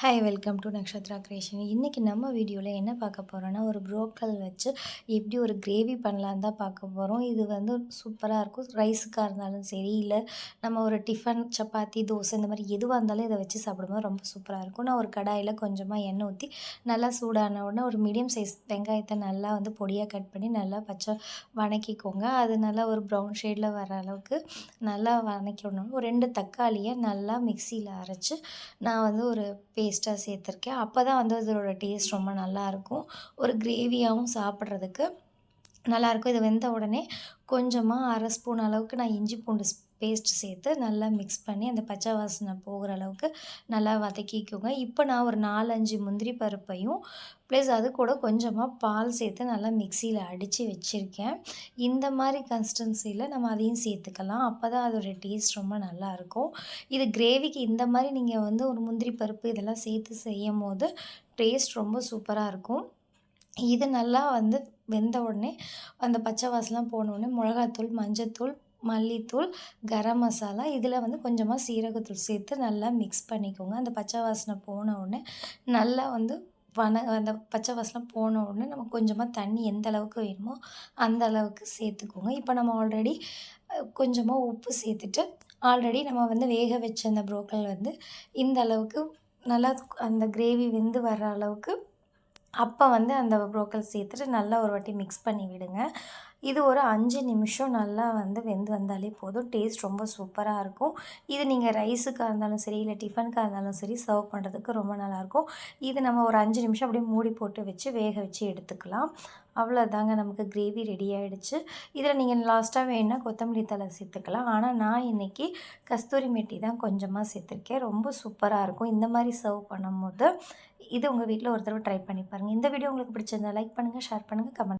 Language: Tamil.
Hi welcome to Nakshatra creation இன்றைக்கி நம்ம வீடியோவில் என்ன பார்க்க போகிறோன்னா ஒரு ப்ரோக்கல் வச்சு எப்படி ஒரு கிரேவி பண்ணலான்னு தான் பார்க்க போகிறோம் இது வந்து சூப்பராக இருக்கும். ரைஸுக்காக இருந்தாலும் சரி இல்லை நம்ம ஒரு டிஃபன் சப்பாத்தி தோசை இந்த மாதிரி எதுவாக இருந்தாலும் இதை வச்சு சாப்பிடும்போது ரொம்ப சூப்பராக இருக்கும். நான் ஒரு கடாயில் கொஞ்சமாக எண்ணெய் ஊற்றி நல்லா சூடான உடனே ஒரு மீடியம் சைஸ் வெங்காயத்தை நல்லா வந்து பொடியாக கட் பண்ணி நல்லா பச்சை வணக்கிக்கோங்க. அது நல்லா ஒரு ப்ரௌன் ஷேடில் வர அளவுக்கு நல்லா வணக்கி விடணும் ஒரு ரெண்டு தக்காளியை நல்லா மிக்சியில் அரைச்சி நான் வந்து ஒரு பே பேஸ்ட்டாக சேர்த்துருக்கேன். அப்போ தான் வந்து இதோட டேஸ்ட் ரொம்ப நல்லாயிருக்கும் ஒரு கிரேவியாகவும் சாப்பிட்றதுக்கு. நல்லாயிருக்கும். இது வெந்த உடனே கொஞ்சமாக அரை ஸ்பூன் அளவுக்கு நான் இஞ்சி பூண்டு பேஸ்ட் சேர்த்து நல்லா மிக்ஸ் பண்ணி அந்த பச்சை வாசனை போகிற அளவுக்கு நல்லா வதக்கிக்கோங்க. இப்போ நான் ஒரு நாலஞ்சு முந்திரி பருப்பையும் ப்ளஸ் அது கூட கொஞ்சமாக பால் சேர்த்து நல்லா மிக்சியில் அடித்து வச்சுருக்கேன். இந்த மாதிரி கன்சிஸ்டன்சியில் நம்ம அதையும் சேர்த்துக்கலாம். அப்போ தான் அதோடய டேஸ்ட் ரொம்ப நல்லாயிருக்கும். இது கிரேவிக்கு இந்த மாதிரி நீங்கள் வந்து ஒரு முந்திரி பருப்பு இதெல்லாம் சேர்த்து செய்யும் போது டேஸ்ட் ரொம்ப சூப்பராக இருக்கும். இது நல்லா வந்து வெந்த உடனே அந்த பச்சை வாசலாம் போனோடனே மிளகாத்தூள் மஞ்சத்தூள் மல்லித்தூள் கரம் மசாலா இதில் வந்து கொஞ்சமாக சீரகத்தூள் சேர்த்து நல்லா மிக்ஸ் பண்ணிக்கோங்க. அந்த பச்சை வாசனை போன உடனே நல்லா வந்து வன அந்த பச்சை வாசனை போன உடனே நம்ம கொஞ்சமாக தண்ணி எந்த அளவுக்கு வேணுமோ அந்த அளவுக்கு சேர்த்துக்கோங்க. இப்போ நம்ம ஆல்ரெடி கொஞ்சமாக உப்பு சேர்த்துட்டு ஆல்ரெடி நம்ம வந்து வேக வச்ச அந்த புரோக்கல் வந்து இந்த அளவுக்கு நல்லா அந்த கிரேவி வெந்து வர்ற அளவுக்கு அப்போ வந்து அந்த ப்ரோக்கல் சேர்த்துட்டு நல்லா ஒரு வாட்டி மிக்ஸ் பண்ணி விடுங்க. இது ஒரு அஞ்சு நிமிஷம் நல்லா வந்து வெந்து வந்தாலே போதும். டேஸ்ட் ரொம்ப சூப்பராக இருக்கும். இது நீங்கள் ரைஸுக்காக இருந்தாலும் சரி இல்லை டிஃபனுக்காக இருந்தாலும் சரி சர்வ் பண்ணுறதுக்கு ரொம்ப நல்லாயிருக்கும். இது நம்ம ஒரு அஞ்சு நிமிஷம் அப்படியே மூடி போட்டு வச்சு வேக வச்சு எடுத்துக்கலாம். அவ்வளோதாங்க நமக்கு கிரேவி ரெடி ஆகிடுச்சு இதில் நீங்கள் லாஸ்ட்டாக வேணால் கொத்தமல்லி தலை சேர்த்துக்கலாம். ஆனால் நான் இன்றைக்கி கஸ்தூரி மெட்டி தான் கொஞ்சமாக சேர்த்துருக்கேன். ரொம்ப சூப்பராக இருக்கும். இந்த மாதிரி சர்வ் பண்ணும்போது இது உங்கள் வீட்டில் ஒரு தடவை ட்ரை பண்ணி பாருங்கள் இந்த வீடியோ உங்களுக்கு பிடிச்சிருந்தா லைக் பண்ணுங்கள் ஷேர் பண்ணுங்கள் கமெண்ட்